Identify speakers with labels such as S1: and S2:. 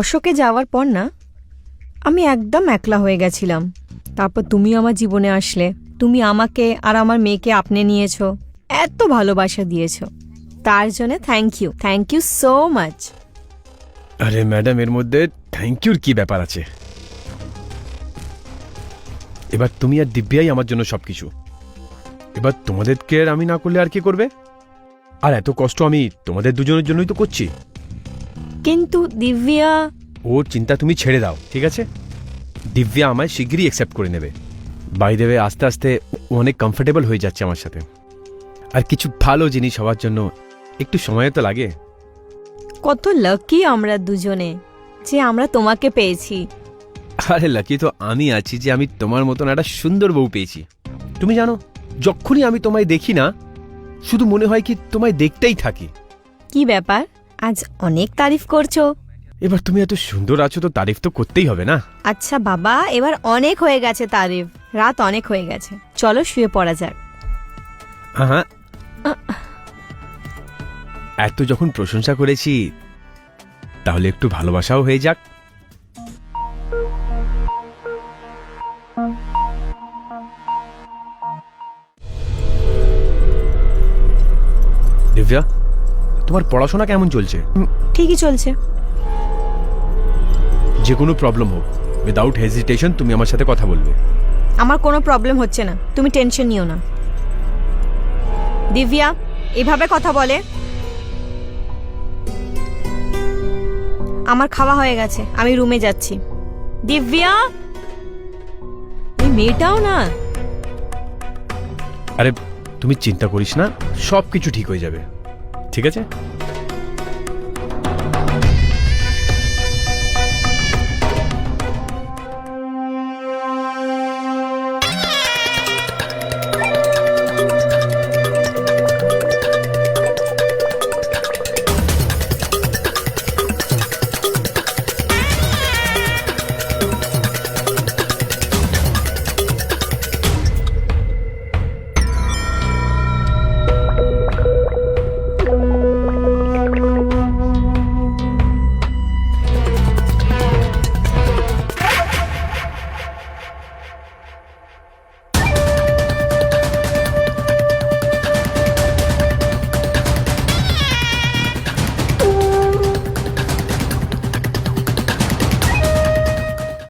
S1: অশোকে যাওয়ার পর না, আমি একদম একলা হয়ে গেছিলাম। তারপর তুমি আমার জীবনে আসলে, তুমি আমাকে আর আমার মেয়েকে আপনি নিয়েছো, এত ভালোবাসা দিয়েছ। তার জন্য thank you thank you so much
S2: আরে ম্যাডাম, এর মধ্যে থ্যাংক ইউর কি ব্যাপার আছে? এবার তুমি আর দিব্যাই আমার জন্য সবকিছু। এবার তোমাদেরকে আর আমি না করলে আর কি করবে? আর এত কষ্ট আমি তোমাদের দুজনের জন্যই তো করছি।
S1: কিন্তু দিব্যা
S2: ওর চিন্তা তুমি ছেড়ে দাও ঠিক আছে? দিব্যা আমায় শিগগিরই অ্যাকসেপ্ট করে নেবে। বাই দেবে আস্তে আস্তে অনেক কমফোর্টেবল হয়ে যাচ্ছে আমার সাথে। আর কিছু ভালো জিনিস হওয়ার জন্য একটু সময় তো লাগে।
S1: কত লাকি আমরা দুজনে যে আমরা তোমাকে পেয়েছি।
S2: আরে লাকি তো আমি আছি যে আমি তোমার মতন একটা সুন্দর বউ পেয়েছি। তুমি জানো যখনই আমি তোমায় দেখি না শুধু মনে হয় কি তোমায় দেখতেই থাকি।
S1: কি ব্যাপার? আজ অনেক তারিফ করছ।
S2: এবার তুমি এত সুন্দর আছো তো তারিফ তো করতেই হবে না?
S1: আচ্ছা বাবা এবার অনেক হয়ে গেছে তারিফ। রাত অনেক হয়ে গেছে। চলো শুয়ে পড়া যাক।
S2: হ্যাঁ এত যখন প্রশংসা করেছি তাহলে একটু ভালোবাসাও হয়ে যাক। দিব্যা তোমার পড়াশোনা কেমন চলছে?
S1: ঠিকই চলছে।
S2: যে কোনো প্রবলেম হোক উইদাউট হেজিটেশন তুমি আমার সাথে কথা বলবে।
S1: আমার কোনো প্রবলেম হচ্ছে না। তুমি টেনশন নিও না। দিব্যা এভাবে কথা বলে। আমার খাওয়া হয়ে গেছে আমি রুমে যাচ্ছি। দিব্যা! এই মেয়েটাও না?
S2: আরে তুমি চিন্তা করিস না সব কিছু ঠিক হয়ে যাবে। ঠিক আছে?